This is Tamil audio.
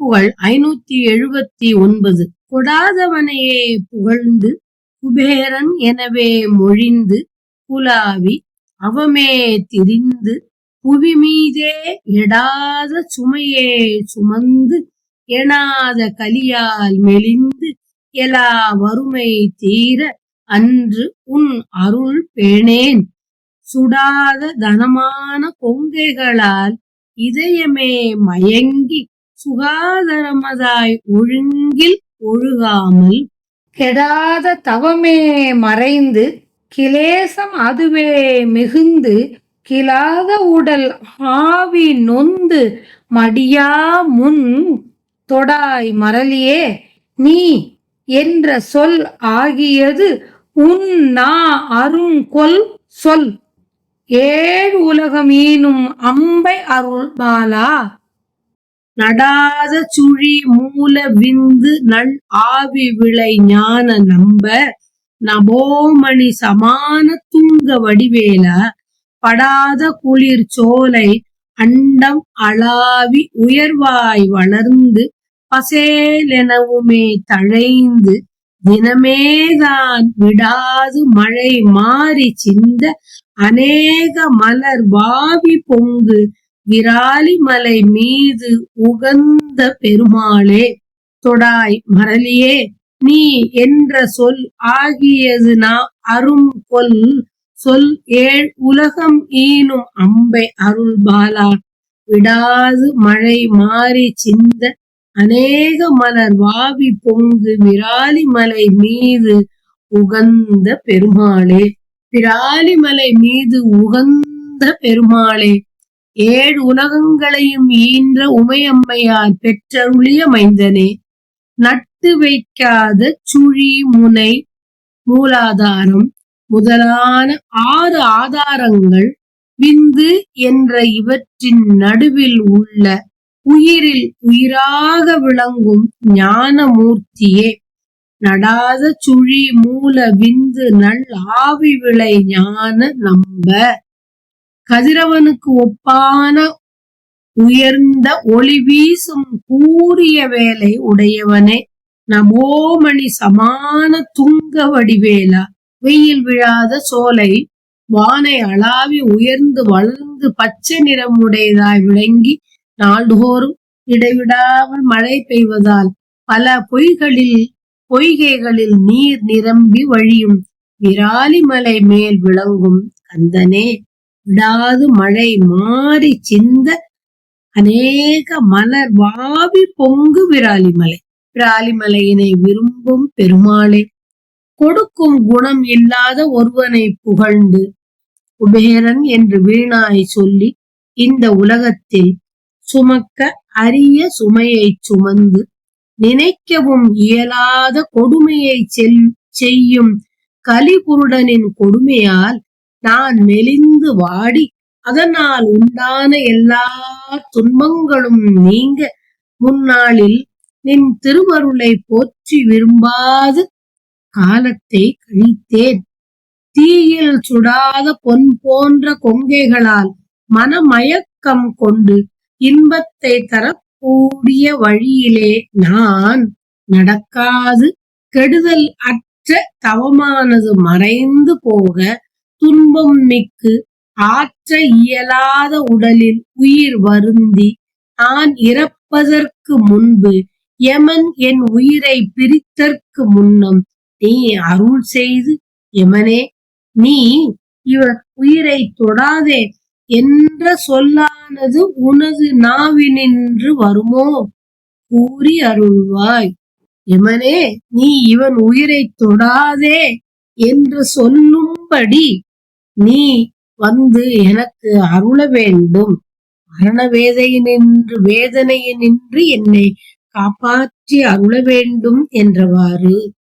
திருப்புகழ் ஐநூத்தி எழுபத்தி ஒன்பது கொடாதவனையே புகழ்ந்து குபேரன் எனவே மொழிந்து குலாவி அவமே திரிந்து புவி மீதே எடாத சுமையே சுமந்து எனாத கலியால் மெலிந்து எலா வறுமை தீர அன்று உன் அருள் பேணேன். சுடாத தனமான கொங்கைகளால் இதயமே மயங்கி சுகாதாரமதாய் ஒழுங்கில் ஒழுகாமல் கெடாத தவமே மறைந்து கிலேசம் அதுவே மிகுந்து கிளாத உடல் ஆவி நொந்து மடியா முன் தொடாய் மரலியே நீ என்ற சொல் ஆகியது உன் நா அருங்கொல் சொல். ஏழு உலகம் ஈனும் அம்பை அருள் பாலா நடாத சுழி மூல விந்து நல் ஆவி விளை ஞான நம்ப நபோமணி சமான துங்க வடிவேல படாத குளிர் சோலை அண்டம் அளாவி உயர்வாய் வளர்ந்து பசேலெனவுமே தழைந்து தினமேதான் விடாது மழை மாறி சிந்த அநேக மலர் வாவி பொங்கு விராலிமலை மீது உகந்த பெருமாளே தொடாய் மரலியே நீ என்ற சொல் ஆகியது நா அரும் கொல். சொல் ஏழ் உலகம் ஈனும் அம்பை அருள் பாலா. விடாது மழை மாறி சிந்த அநேக மலர் வாவி பொங்கு விராலி மலை மீது உகந்த பெருமாளே. விராலி மலை மீது உகந்த பெருமாளே ஏழு உலகங்களையும் ஈன்ற உமையம்மையார் பெற்றருளிய மைந்தனே நட்டு வைக்காத சுழி முனை மூலாதாரம் முதலான ஆறு ஆதாரங்கள் விந்து என்ற இவற்றின் நடுவில் உள்ள உயிரில் உயிராக விளங்கும் ஞானமூர்த்தியே. நடாத சுழி மூல விந்து நல் ஆவி விளை ஞான நம்ப. கதிரவனுக்கு ஒப்பான உயர்ந்த ஒளி வீசும் கூறிய வேலை உடையவனே. நமோமணி சமான துங்க வடிவேலா. வெயில் விழாத சோலை வானை அளாவி உயர்ந்து வளர்ந்து பச்சை நிறம் உடையதாய் விளங்கி நாள்தோறும் இடைவிடாமல் மழை பெய்வதால் பல பொய்களில் பொய்கைகளில் நீர் நிரம்பி வழியும் விராலிமலை மேல் விளங்கும் கந்தனே. விடாது மழை மாறி சிந்த அநேக மலர் வாவி பொங்கு விராலிமலை. விராலிமலையினை விரும்பும் பெருமாளே கொடுக்கும் குணம் இல்லாத ஒருவனை புகழ்ந்து குபேரன் என்று வீணாய் சொல்லி இந்த உலகத்தில் சுமக்க அரிய சுமையை சுமந்து நினைக்கவும் இயலாத கொடுமையை செல் செய்யும் கலிபுருடனின் கொடுமையால் நான் மெலிந்து வாடி. அதனால் உண்டான எல்லா துன்பங்களும் நீங்க. முன்னாளில் நின் திருவருளை போற்றி விரும்பாது காலத்தை கழித்தேன். தீயில் சுடாத பொன் போன்ற கொங்கைகளால் மனமயக்கம் கொண்டு இன்பத்தை தரக்கூடிய வழியிலே நான் நடக்காது. கெடுதல் அற்ற தவமானது மறைந்து போக துன்பம் மிக்கு ஆற்ற இயலாத உடலில் உயிர் வருந்தி நான் இறப்பதற்கு முன்பு யமன் என் உயிரை பிரித்தற்கு முன்னம் நீ அருள் செய்து யமனே நீ இவர் உயிரை தொடாதே என்ற சொல்லானது உனது நாவினின்று வருமோ? கூறி அருள்வாய். யமனே நீ இவன் உயிரை தொடாதே என்று சொல்லும்படி நீ வந்து எனக்கு அருள வேண்டும். மரண வேதையினின்று வேதனையினின்று என்னை காப்பாற்றி அருள வேண்டும் என்றவாறு